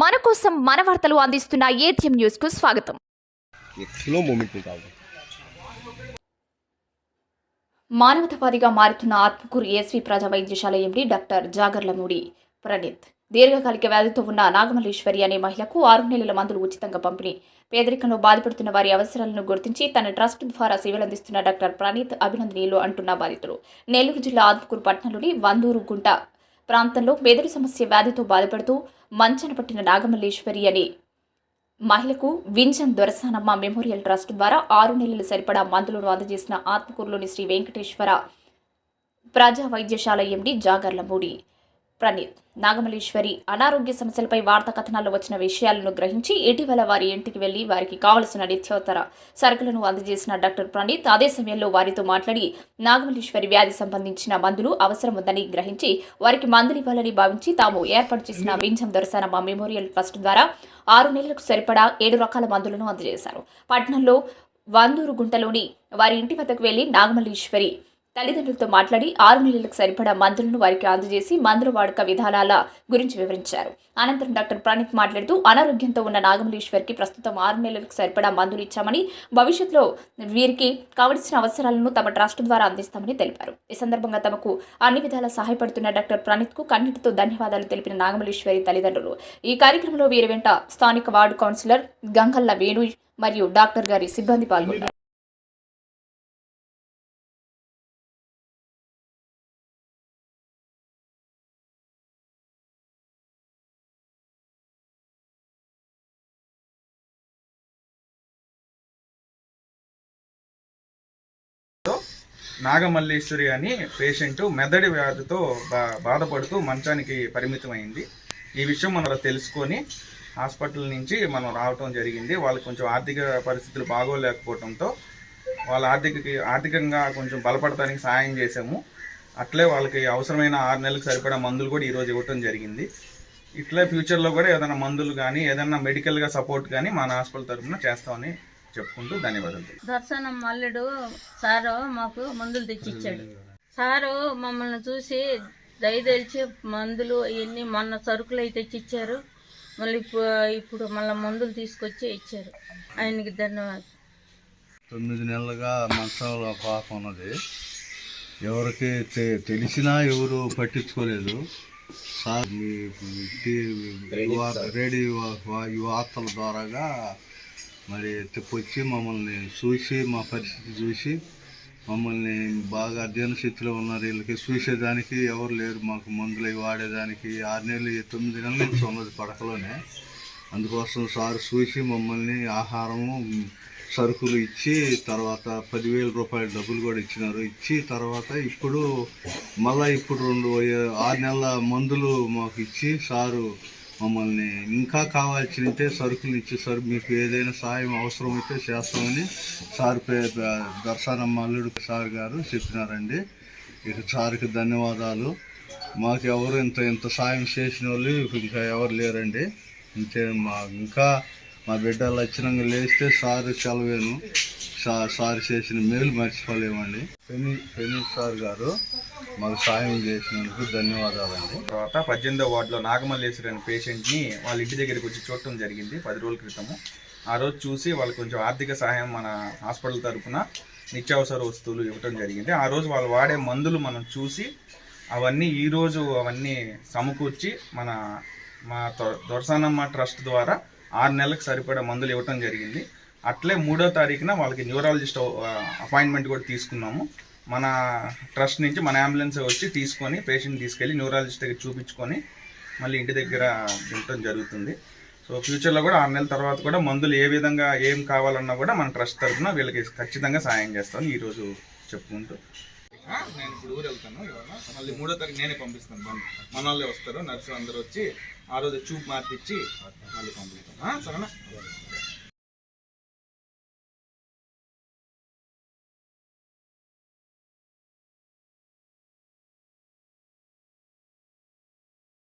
మన కోసం మన వార్తలు అందిస్తున్న ఏటీఎం న్యూస్కు స్వాగతం. స్లో మూమెంట్ మానవతావాదిగా మారుతున్న ఆత్మకూరు ఏస్వి ప్రజా వైద్యశాల ఎండి డాక్టర్ జాగర్లమూడి ప్రణీత్ దీర్ఘకాలిక వ్యాధితో ఉన్న నాగమల్లేశ్వరి అనే మహిళకు ఆరు నెలల మందులు ఉచితంగా పంపిణీ. పేదరికంలో బాధపడుతున్న వారి అవసరాలను గుర్తించి తన ట్రస్ట్ ద్వారా సేవలు అందిస్తున్న డాక్టర్ ప్రణీత్ అభినందనీయులు అంటున్న బాధితులు. నెల్లూరు జిల్లా ఆత్మకూరు పట్టణంలోని వందూరు గుంట ప్రాంతంలో మెదడు సమస్య వ్యాధితో బాధపడుతూ మంచన పట్టిన నాగమల్లేశ్వరి అనే. మహిళకు వింజన్ దొరసానమ్మ మెమోరియల్ ట్రస్ట్ ద్వారా ఆరు నెలలు సరిపడా మందులను అందజేసిన ఆత్మకూరులోని శ్రీ వెంకటేశ్వర ప్రజా వైద్యశాల ఎండి జాగర్లమూడి ప్రణీత్. నాగమల్లేశ్వరి అనారోగ్య సమస్యలపై వార్తా కథనాల్లో వచ్చిన విషయాలను గ్రహించి ఇటీవల వారి ఇంటికి వెళ్ళి వారికి కావలసిన నిత్యోత్తర సరుకులను అందజేసిన డాక్టర్ ప్రణీత్ అదే సమయంలో వారితో మాట్లాడి నాగమల్లేశ్వరి వ్యాధి సంబంధించిన మందులు అవసరం ఉందని గ్రహించి వారికి మందులు ఇవ్వాలని భావించి తాము ఏర్పాటు చేసిన వింజం దొరసానమ్మ మెమోరియల్ ట్రస్ట్ ద్వారా ఆరు నెలలకు సరిపడా ఏడు రకాల మందులను అందజేశారు. పట్టణంలో వందూరు గుంటలోని వారి ఇంటి వద్దకు వెళ్ళి నాగమల్లేశ్వరి తల్లిదండ్రులతో మాట్లాడి ఆరు నెలలకు సరిపడా మందులను వారికి అందజేసి మందుల వాడక విధానాల గురించి వివరించారు. అనంతరం డాక్టర్ ప్రణీత్ మాట్లాడుతూ అనారోగ్యంతో ఉన్న నాగమల్లీశ్వర్కి ప్రస్తుతం ఆరు నెలలకు సరిపడా మందులు ఇచ్చామని భవిష్యత్తులో వీరికి కావలసిన అవసరాలను తమ ట్రస్ట్ ద్వారా అందిస్తామని తెలిపారు. ఈ సందర్భంగా తమకు అన్ని విధాలా సహాయపడుతున్న డాక్టర్ ప్రణీత్కు కన్నీటితో ధన్యవాదాలు తెలిపిన నాగమలేశ్వరి తల్లిదండ్రులు ఈ కార్యక్రమంలో వీరి వెంట స్థానిక వార్డు కౌన్సిలర్ గంగల్ల వేణు మరియు డాక్టర్ గారి సిబ్బంది పాల్గొన్నారు. నాగమల్లేశ్వరి అని పేషెంట్ మెదడు వ్యాధితో బా బాధపడుతూ మంచానికి పరిమితమైంది. ఈ విషయం మనం తెలుసుకొని హాస్పిటల్ నుంచి మనం రావటం జరిగింది. వాళ్ళు కొంచెం ఆర్థిక పరిస్థితులు బాగోలేకపోవడంతో వాళ్ళ ఆర్థిక ఆర్థికంగా కొంచెం బలపడటానికి సాయం చేసాము అట్లే వాళ్ళకి అవసరమైన ఆరు నెలలకు సరిపడా మందులు కూడా ఈరోజు ఇవ్వటం జరిగింది. ఇట్లే ఫ్యూచర్లో కూడా ఏదైనా మందులు కానీ ఏదైనా మెడికల్గా సపోర్ట్ కానీ మన హాస్పిటల్ తరఫున చేస్తామని చెప్పుకుంటూ ధన్యవాదాలు దర్శనం మల్లుడు సారు మాకు మందులు తెచ్చిచ్చాడు సారు మమ్మల్ని చూసి దయదలిచి మందులు ఇవన్నీ మొన్న సరుకులు అయితే తెచ్చిచ్చారు మళ్ళీ ఇప్పుడు ఇప్పుడు మళ్ళీ మందులు తీసుకొచ్చి ఇచ్చారు ఆయనకి ధన్యవాదాలు తొమ్మిది నెలలుగా మంచంలో పాప ఉన్నది ఎవరికి తెలిసినా ఎవరు పట్టించుకోలేదు సార్ మీ రేడియో వార్తల ద్వారాగా మరి తెప్పొచ్చి మమ్మల్ని చూసి మా పరిస్థితి చూసి మమ్మల్ని బాగా దీనస్థితిలో ఉన్నారు. వీళ్ళకి చూసేదానికి ఎవరు లేరు. మాకు మందులు అవి వాడేదానికి ఆరు నెలలు తొమ్మిది నెలల నుంచి ఉన్నది పడకలోనే. అందుకోసం సార్ చూసి మమ్మల్ని ఆహారము సరుకులు ఇచ్చి తర్వాత పదివేల రూపాయల డబ్బులు కూడా ఇచ్చినారు. ఇచ్చి తర్వాత ఇప్పుడు మళ్ళీ ఇప్పుడు రెండు ఆరు నెలల మందులు మాకు ఇచ్చి సారు మమ్మల్ని ఇంకా కావాల్సినట్టే సరుకులు ఇచ్చి సార్ మీకు ఏదైనా సాయం అవసరమైతే చేస్తామని సార్ పే దర్శనమ్మ అల్లుడు సార్ గారు చెప్పినారండి. ఇక సార్కి ధన్యవాదాలు. మాకు ఎవరు ఇంత ఇంత సాయం చేసిన వాళ్ళు ఇంకా ఎవరు లేరండి. ఇంతే మా ఇంకా మా బిడ్డలు లక్షణంగా లేస్తే సార్ సెలవేను. సార్ చేసిన మేలు మర్చిపోలేమండి. పెని పెని సార్ గారు మాకు సాయం చేసినందుకు ధన్యవాదాలండి. తర్వాత పద్దెనిమిదో వార్డులో నాగమల్లేశ్వరి అనే పేషెంట్ని వాళ్ళ ఇంటి దగ్గరికి వచ్చి చూడటం జరిగింది పది రోజుల క్రితము. ఆ రోజు చూసి వాళ్ళు కొంచెం ఆర్థిక సహాయం మన హాస్పిటల్ తరఫున నిత్యావసర వస్తువులు ఇవ్వటం జరిగింది. ఆ రోజు వాళ్ళు వాడే మందులు మనం చూసి అవన్నీ ఈరోజు అవన్నీ సమకూర్చి మన మా దొరసానమ్మ ట్రస్ట్ ద్వారా ఆరు నెలలకు సరిపడా మందులు ఇవ్వటం జరిగింది. అట్లే మూడో తారీఖున వాళ్ళకి న్యూరాలజిస్ట్ అపాయింట్మెంట్ కూడా తీసుకున్నాము. మన ట్రస్ట్ నుంచి మన అంబులెన్స్ వచ్చి తీసుకొని పేషెంట్ తీసుకెళ్ళి న్యూరాలజిస్ట్ దగ్గర చూపించుకొని మళ్ళీ ఇంటి దగ్గర ఉండటం జరుగుతుంది. సో ఫ్యూచర్లో కూడా ఆరు నెలల తర్వాత కూడా మందులు ఏ విధంగా ఏం కావాలన్నా కూడా మన ట్రస్ట్ తరఫున వీళ్ళకి ఖచ్చితంగా సాయం చేస్తాను ఈరోజు చెప్పుకుంటూ. నేను ఇప్పుడు ఊరు వెళ్తాను ఇవాళ మళ్ళీ మూడో తారీఖు నేనే పంపిస్తాను మన వాళ్ళే వస్తారు నర్సులు అందరూ వచ్చి ఆ రోజు చూపు మార్పిచ్చి మళ్ళీ పంపిస్తాను సరేనా?